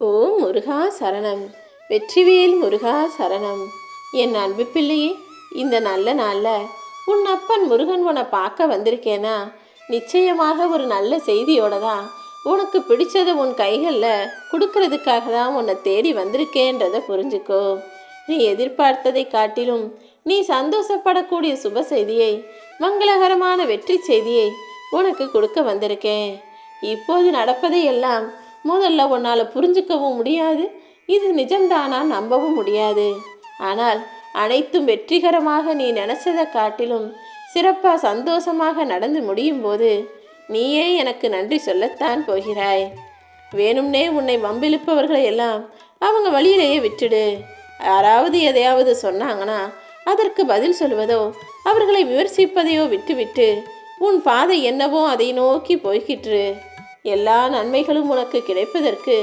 ஓம் முருகா சரணம். வெற்றிவேல் முருகா சரணம். என் அன்பு பிள்ளையே இந்த நல்ல நாளில் உன் அப்பன் முருகன் உன்னை பார்க்க வந்திருக்கேனா? நிச்சயமாக ஒரு நல்ல செய்தியோட தான் உனக்கு பிடிச்சதை உன் கைகளில் கொடுக்கறதுக்காக தான் உன்னை தேடி வந்திருக்கேன்றதை புரிஞ்சுக்கோ. நீ எதிர்பார்த்ததை காட்டிலும் நீ சந்தோஷப்படக்கூடிய சுப செய்தியை மங்களகரமான வெற்றி செய்தியை உனக்கு கொடுக்க வந்திருக்கேன். இப்போது நடப்பதை எல்லாம் முதல்ல உன்னால் புரிஞ்சுக்கவும் முடியாது. இது நிஜம்தானா நம்பவும் முடியாது. ஆனால் அனைத்தும் வெற்றிகரமாக நீ நினச்சதை காட்டிலும் சிறப்பாக சந்தோஷமாக நடந்து முடியும் போது நீயே எனக்கு நன்றி சொல்லத்தான் போகிறாய். வேணும்னே உன்னை வம்பிழுப்பவர்களை எல்லாம் அவங்க வழியிலேயே விட்டுடு. யாராவது எதையாவது சொன்னாங்கன்னா அதற்கு பதில் சொல்வதோ அவர்களை விமர்சிப்பதையோ விட்டுவிட்டு உன் பாதை என்னவோ அதை நோக்கி போய்கிட்டு எல்லா நன்மைகளும் உனக்கு கிடைப்பதற்கு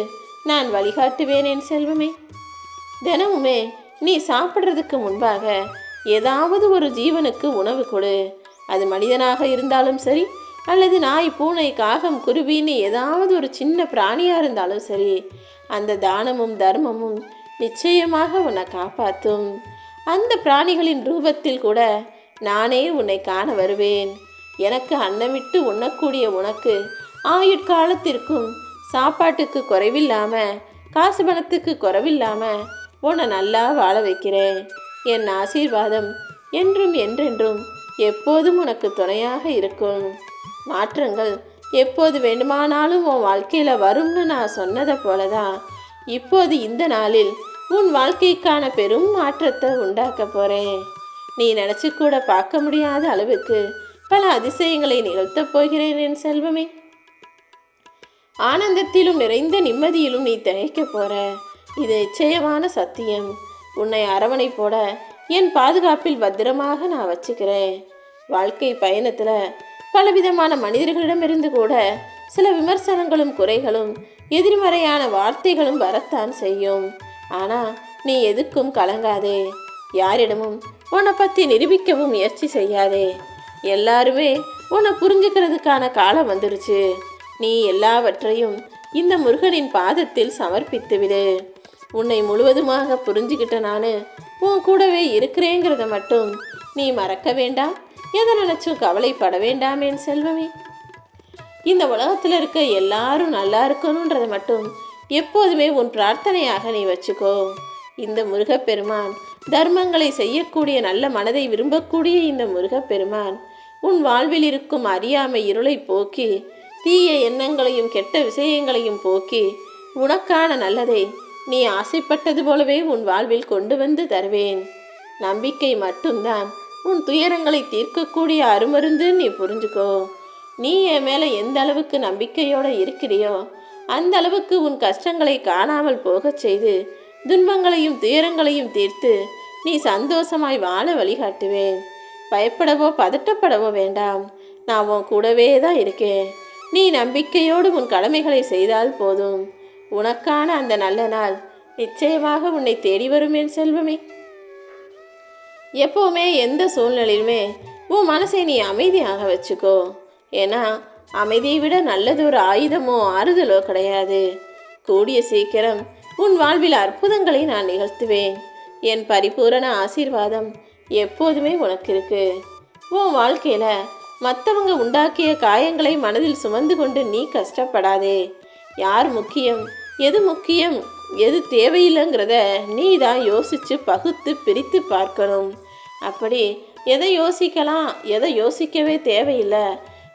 நான் வழிகாட்டுவேன் என் செல்வமே. தினமுமே நீ சாப்பிட்றதுக்கு முன்பாக ஏதாவது ஒரு ஜீவனுக்கு உணவு கொடு. அது மனிதனாக இருந்தாலும் சரி அல்லது நாய் பூனை காகம் குருவின்னு ஏதாவது ஒரு சின்ன பிராணியாக இருந்தாலும் சரி அந்த தானமும் தர்மமும் நிச்சயமாக உன்னை காப்பாற்றும். அந்த பிராணிகளின் ரூபத்தில் கூட நானே உன்னை காண வருவேன். எனக்கு அன்னமிட்டு உண்ணக்கூடிய உனக்கு ஆயுட்காலத்திற்கும் சாப்பாட்டுக்கு குறைவில்லாம காசு பணத்துக்கு குறைவில்லாம உன்னை நல்லா வாழ வைக்கிறேன். என் ஆசீர்வாதம் என்றும் என்றென்றும் எப்போதும் உனக்கு துணையாக இருக்கும். மாற்றங்கள் எப்போது வேண்டுமானாலும் உன் வாழ்க்கையில் வரும்னு நான் சொன்னதை போல தான் இப்போது இந்த நாளில் உன் வாழ்க்கைக்கான பெரும் மாற்றத்தை உண்டாக்க போகிறேன் நீ நினச்சி கூட பார்க்க முடியாத அளவுக்கு பல அதிசயங்களை நிகழ்த்தப் போகிறேன் என் செல்வமே. ஆனந்தத்திலும் நிறைந்த நிம்மதியிலும் நீ திகைக்க போற. இது நிச்சயமான சத்தியம். உன்னை அரவணை போட என் பாதுகாப்பில் பத்திரமாக நான் வச்சுக்கிறேன். வாழ்க்கை பயணத்தில் பலவிதமான மனிதர்களிடமிருந்து கூட சில விமர்சனங்களும் குறைகளும் எதிர்மறையான வார்த்தைகளும் வரத்தான் செய்யும். ஆனால் நீ எதுக்கும் கலங்காதே. யாரிடமும் உன்னை பற்றி நிரூபிக்கவும் முயற்சி செய்யாதே. எல்லாருமே உன்னை புரிஞ்சுக்கிறதுக்கான காலம் வந்துருச்சு. நீ எல்லாவற்றையும் இந்த முருகனின் பாதத்தில் சமர்ப்பித்து விடு உன்னை முழுவதுமாக புரிஞ்சுக்கிட்ட நான் உன் கூடவே இருக்கிறேங்கிறத மட்டும் நீ மறக்க வேண்டாம். எதை நினைச்சும் கவலைப்பட வேண்டாம் என் செல்வமே. இந்த உலகத்தில் இருக்க எல்லாரும் நல்லா இருக்கணுன்றதை மட்டும் எப்போதுமே உன் பிரார்த்தனையாக நீ வச்சுக்கோ. இந்த முருகப்பெருமான் தர்மங்களை செய்யக்கூடிய நல்ல மனதை விரும்பக்கூடிய இந்த முருகப்பெருமான் உன் வாழ்வில் இருக்கும் அறியாமை இருளை போக்கி தீய எண்ணங்களையும் கெட்ட விஷயங்களையும் போக்கி உனக்கான நல்லதை நீ ஆசைப்பட்டது போலவே உன் வாழ்வில் கொண்டு வந்து தருவேன். நம்பிக்கை மட்டும்தான் உன் துயரங்களை தீர்க்கக்கூடிய அருமருந்து நீ புரிஞ்சுக்கோ. நீ என் மேலே எந்த அளவுக்கு நம்பிக்கையோடு இருக்கிறியோ அந்த அளவுக்கு உன் கஷ்டங்களை காணாமல் போகச் செய்து துன்பங்களையும் துயரங்களையும் தீர்த்து நீ சந்தோஷமாய் வாழ வழிகாட்டுவேன். பயப்படவோ பதட்டப்படவோ வேண்டாம். நான் உன் கூடவே தான் இருக்கேன். நீ நம்பிக்கையோடு உன் கடமைகளை செய்தால் போதும். உனக்கான அந்த நல்ல நாள் நிச்சயமாக உன்னை தேடி வரும் என் செல்வமே. எப்போவுமே எந்த சூழ்நிலையிலுமே உன் மனசை நீ அமைதியாக வச்சுக்கோ. ஏன்னா அமைதியை விட நல்லது ஒரு ஆயுதமோ ஆறுதலோ கிடையாது. கூடிய சீக்கிரம் உன் வாழ்வில் அற்புதங்களை நான் நிகழ்த்துவேன். என் பரிபூரண ஆசீர்வாதம் எப்போதுமே உனக்கு இருக்கு. உன் வாழ்க்கையில் மற்றவங்க உண்டாக்கிய காயங்களை மனதில் சுமந்து கொண்டு நீ கஷ்டப்படாதே. யார் முக்கியம்? எது முக்கியம்? எது தேவையில்லைங்கிறத நீ தான் யோசித்து பகுத்து பிரித்து பார்க்கணும். அப்படி எதை யோசிக்கலாம்? எதை யோசிக்கவே தேவையில்லை.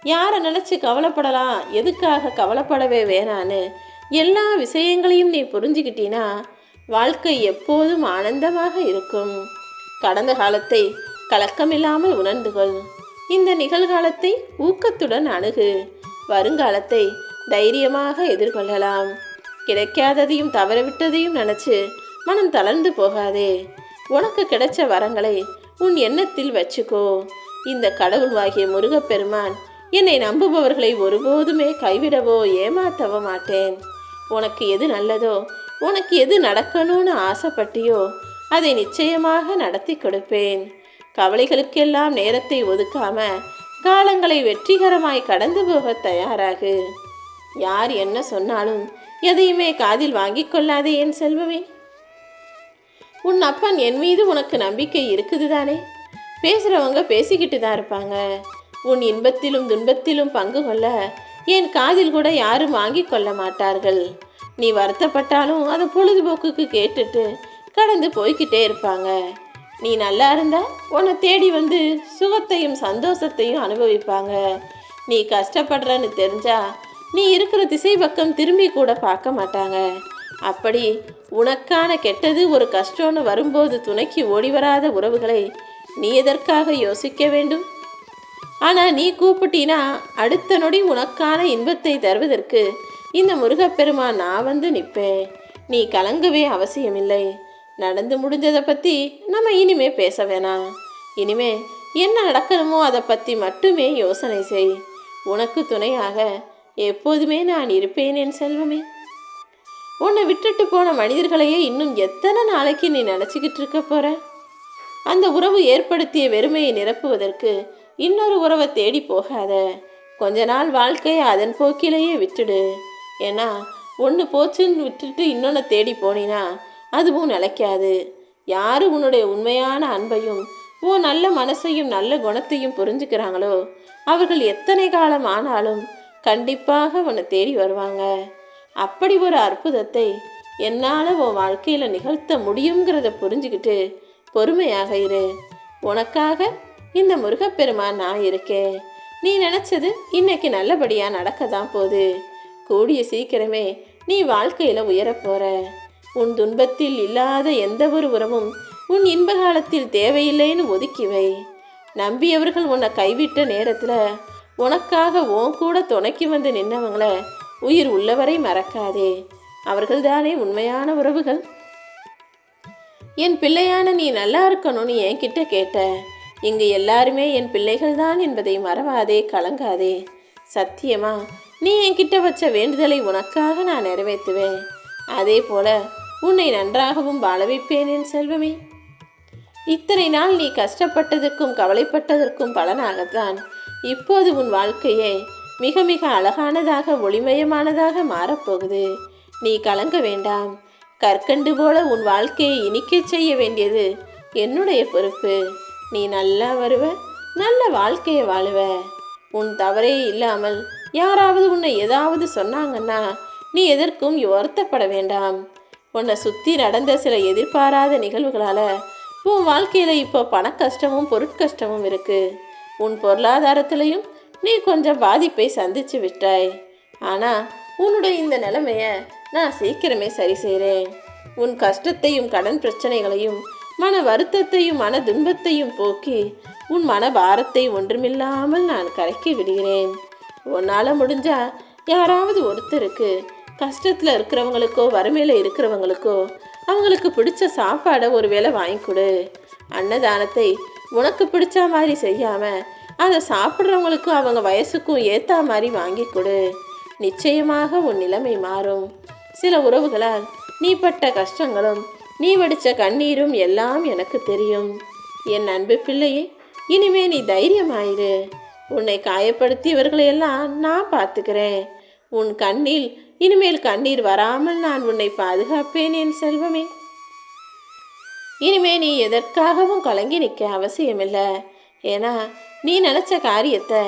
யாரை நினச்சி கவலைப்படலாம்? எதுக்காக கவலைப்படவே வேணான்னு எல்லா விஷயங்களையும் நீ புரிஞ்சுக்கிட்டீன்னா வாழ்க்கை எப்போதும் ஆனந்தமாக இருக்கும். கடந்த காலத்தை கலக்கமில்லாமல் உணர்ந்துகொள் இந்த நிகழ்காலத்தை ஊக்கத்துடன் அணுகு. வருங்காலத்தை தைரியமாக எதிர்கொள்ளலாம். கிடைக்காததையும் தவறவிட்டதையும் நினச்சி மனம் தளர்ந்து போகாதே. உனக்கு கிடைச்ச வரங்களை உன் எண்ணத்தில் வச்சுக்கோ. இந்த கடவுள்வாகிய முருகப்பெருமான் என்னை நம்புபவர்களை ஒருபோதுமே கைவிடவோ ஏமாற்றவோ மாட்டேன். உனக்கு எது நல்லதோ உனக்கு எது நடக்கணும்னு ஆசைப்பட்டியோ அதை நிச்சயமாக நடத்தி கொடுப்பேன். கவலைகளுக்கெல்லாம் நேரத்தை ஒதுக்காம காலங்களை வெற்றிகரமாய் கடந்து போக தயாராகு. யார் என்ன சொன்னாலும் எதையுமே காதில் வாங்கிக் கொள்ளாதே என் செல்வமே. உன் அப்பன் என் மீது உனக்கு நம்பிக்கை இருக்குது தானே பேசுகிறவங்க பேசிக்கிட்டு தான் இருப்பாங்க. உன் இன்பத்திலும் துன்பத்திலும் பங்கு கொள்ள என் காதில் கூட யாரும் வாங்கி கொள்ள மாட்டார்கள். நீ வருத்தப்பட்டாலும் அதை பொழுதுபோக்குக்கு கேட்டுட்டு கடந்து போய்க்கிட்டே இருப்பாங்க. நீ நல்லா இருந்தா உன்னை தேடி வந்து சுகத்தையும் சந்தோஷத்தையும் அனுபவிப்பாங்க. நீ கஷ்டப்படுறன்னு தெரிஞ்சா நீ இருக்கிற திசை பக்கம் திரும்பி கூட பார்க்க மாட்டாங்க. அப்படி உனக்கான கெட்டது ஒரு கஷ்டம்னு வரும்போது துணைக்கு ஓடி வராத உறவுகளை நீ எதற்காக யோசிக்க வேண்டும்? ஆனால் நீ கூப்பிட்டினா அடுத்த நொடி உனக்கான இன்பத்தை தருவதற்கு இந்த முருகப்பெருமான் நான் வந்து நிற்பேன். நீ கலங்கவே அவசியமில்லை. நடந்து முடிஞ்சதை பற்றி நம்ம இனிமே பேச வேணாம். இனிமே என்ன நடக்கணுமோ அதை பற்றி மட்டுமே யோசனை செய். உனக்கு துணையாக எப்போதுமே நான் இருப்பேன் என் செல்வமே. உன்னை விட்டுட்டு போன மனிதர்களையே இன்னும் எத்தனை நாளைக்கு நீ நினச்சிக்கிட்டு இருக்க போற? அந்த உறவு ஏற்படுத்திய வெறுமையை நிரப்புவதற்கு இன்னொரு உறவை தேடி போகாத. கொஞ்ச நாள் வாழ்க்கையை அதன் போக்கிலேயே விட்டுடு. ஏன்னா ஒன்று போச்சுன்னு விட்டுட்டு இன்னொன்று தேடி போனினா அதுவும் நிலைக்காது. யார் உன்னுடைய உண்மையான அன்பையும் உன் நல்ல மனசையும் நல்ல குணத்தையும் புரிஞ்சுக்கிறாங்களோ அவர்கள் எத்தனை காலம் ஆனாலும் கண்டிப்பாக உன்னை தேடி வருவாங்க. அப்படி ஒரு அற்புதத்தை என்னால் உன் வாழ்க்கையில் நிகழ்த்த முடியுங்கிறத புரிஞ்சுக்கிட்டு பொறுமையாக இரு. உனக்காக இந்த முருகப்பெருமான் நான் இருக்கேன். நீ நினச்சது இன்னைக்கு நல்லபடியாக நடக்க தான் போகுது. கூடிய சீக்கிரமே நீ வாழ்க்கையில் உயரப்போகிற உன் துன்பத்தில் இல்லாத எந்த ஒரு உறவும் உன் இன்ப காலத்தில் தேவையில்லைன்னு ஒதுக்கிவை. நம்பியவர்கள் உன்னை கைவிட்ட நேரத்தில் உனக்காக உன் கூட துணைக்கி வந்து நின்னவங்கள உயிர் உள்ளவரை மறக்காதே. அவர்கள்தானே உண்மையான உறவுகள். என் பிள்ளையான நீ நல்லா இருக்கணும்னு என்கிட்ட கேட்ட. இங்கு எல்லாருமே என் பிள்ளைகள் தான் என்பதை மறவாதே கலங்காதே. சத்தியமா நீ என்கிட்ட வச்ச வேண்டுதலை உனக்காக நான் நிறைவேற்றுவேன். அதே போல உன்னை நன்றாகவும் வாழ வைப்பேன் என் செல்வமே. இத்தனை நாள் நீ கஷ்டப்பட்டதற்கும் கவலைப்பட்டதற்கும் பலனாகத்தான் இப்போது உன் வாழ்க்கையே மிக மிக அழகானதாக ஒளிமயமானதாக மாறப்போகுது. நீ கலங்க வேண்டாம். கற்கண்டு போல உன் வாழ்க்கையை இனிக்கச் செய்ய வேண்டியது என்னுடைய பொறுப்பு. நீ நல்லா வருவ நல்ல வாழ்க்கையை வாழுவ. உன் தவறே இல்லாமல் யாராவது உன்னை ஏதாவது சொன்னாங்கன்னா நீ எதற்கும் வருத்தப்பட வேண்டாம். உன்னை சுற்றி நடந்த சில எதிர்பாராத நிகழ்வுகளால் உன் வாழ்க்கையில் இப்போ பண கஷ்டமும் பொருட்கஷ்டமும் இருக்குது உன் பொருளாதாரத்திலையும் நீ கொஞ்சம் பாதிப்பை சந்திச்சு விட்டாய். ஆனால் உன்னுடைய இந்த நிலைமையை நான் சீக்கிரமே சரி செய்கிறேன் உன் கஷ்டத்தையும் கடன் பிரச்சனைகளையும் மன வருத்தத்தையும் மன துன்பத்தையும் போக்கி உன் மன பாரத்தை ஒன்றுமில்லாமல் நான் கரைக்கி விடுகிறேன். உன்னால் முடிஞ்சால் யாராவது ஒருத்தருக்கு கஷ்டத்தில் இருக்கிறவங்களுக்கோ வறுமையில் இருக்கிறவங்களுக்கோ அவங்களுக்கு பிடிச்ச சாப்பாடை ஒரு வேளை வாங்கி கொடு. அன்னதானத்தை உனக்கு பிடிச்ச மாதிரி செய்யாமல் அதை சாப்பிட்றவங்களுக்கும் அவங்க வயசுக்கும் ஏற்ற மாதிரி வாங்கி கொடு. நிச்சயமாக உன் நிலைமை மாறும். சில உறவுகளால் நீ பட்ட கஷ்டங்களும் நீ வடித்த கண்ணீரும் எல்லாம் எனக்கு தெரியும். என் அன்பு பிள்ளையே இனிமே நீ தைரியமாயிரு. உன்னை காயப்படுத்தியவர்களையெல்லாம் நான் பார்த்துக்கிறேன். உன் கண்ணில் இனிமேல் கண்ணீர் வராமல் நான் உன்னை பாதுகாப்பேன் என் செல்வமே. இனிமே நீ எதற்காகவும் கலங்கி நிற்க அவசியமில்லை. ஏன்னா நீ நினச்ச காரியத்தை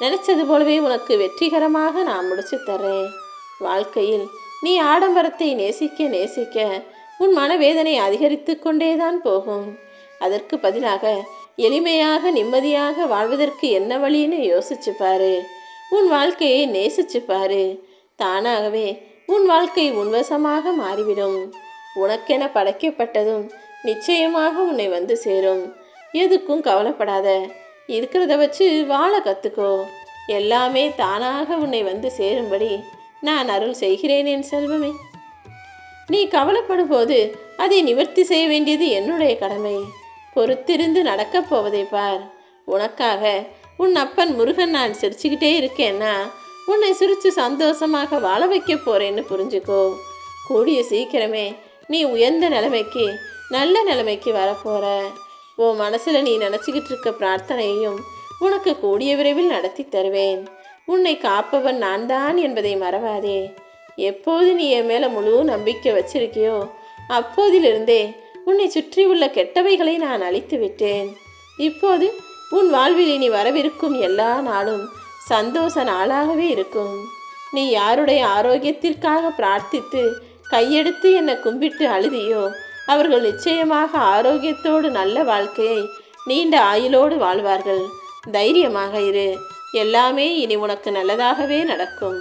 நினச்சது போலவே உனக்கு வெற்றிகரமாக நான் முடிச்சு தர்றேன். வாழ்க்கையில் நீ ஆடம்பரத்தை நேசிக்க நேசிக்க உன் மனவேதனை அதிகரித்து கொண்டேதான் போகும். அதற்கு பதிலாக எளிமையாக நிம்மதியாக வாழ்வதற்கு என்ன வழின்னு யோசிச்சு பாரு. உன் வாழ்க்கையை நேசிச்சு பாரு. தானாகவே உன் வாழ்க்கை உன்வசமாக மாறிவிடும். உனக்கென படைக்கப்பட்டதும் நிச்சயமாக உன்னை வந்து சேரும். எதுக்கும் கவலைப்படாத. இருக்கிறத வச்சு வாழ கற்றுக்கோ எல்லாமே தானாக உன்னை வந்து சேரும்படி நான் அருள் செய்கிறேன் என் செல்வமே. நீ கவலைப்படும் போது அதை நிவர்த்தி செய்ய வேண்டியது என்னுடைய கடமை. பொறுத்திருந்து நடக்கப் போவதை பார். உனக்காக உன் அப்பன் முருகன் நான் சிரிச்சுக்கிட்டே இருக்கேன்னா உன்னை சிரித்து சந்தோஷமாக வாழ வைக்க போறேன்னு புரிஞ்சுக்கோ. கூடிய சீக்கிரமே நீ உயர்ந்த நிலைமைக்கு நல்ல நிலைமைக்கு வரப்போற உன் மனசில் நீ நினச்சிக்கிட்டு இருக்க பிரார்த்தனையையும் உனக்கு கூடிய விரைவில் நடத்தி தருவேன். உன்னை காப்பவன் நான் தான் என்பதை மறவாதே. எப்போது நீ என் மேலே முழு நம்பிக்கை வச்சிருக்கியோ அப்போதிலிருந்தே உன்னை சுற்றியுள்ள கெட்டவைகளை நான் அழித்து விட்டேன். இப்போது உன் வாழ்வில் இனி வரவிருக்கும் எல்லா நாளும் சந்தோஷ நாளாகவே இருக்கும். நீ யாருடைய ஆரோக்கியத்திற்காக பிரார்த்தித்து கையெடுத்து என்னை கும்பிட்டு அழுதியோ அவர்கள் நிச்சயமாக ஆரோக்கியத்தோடு நல்ல வாழ்க்கையை நீண்ட ஆயுளோடு வாழ்வார்கள். தைரியமாக இரு. எல்லாமே இனி உனக்கு நல்லதாகவே நடக்கும்.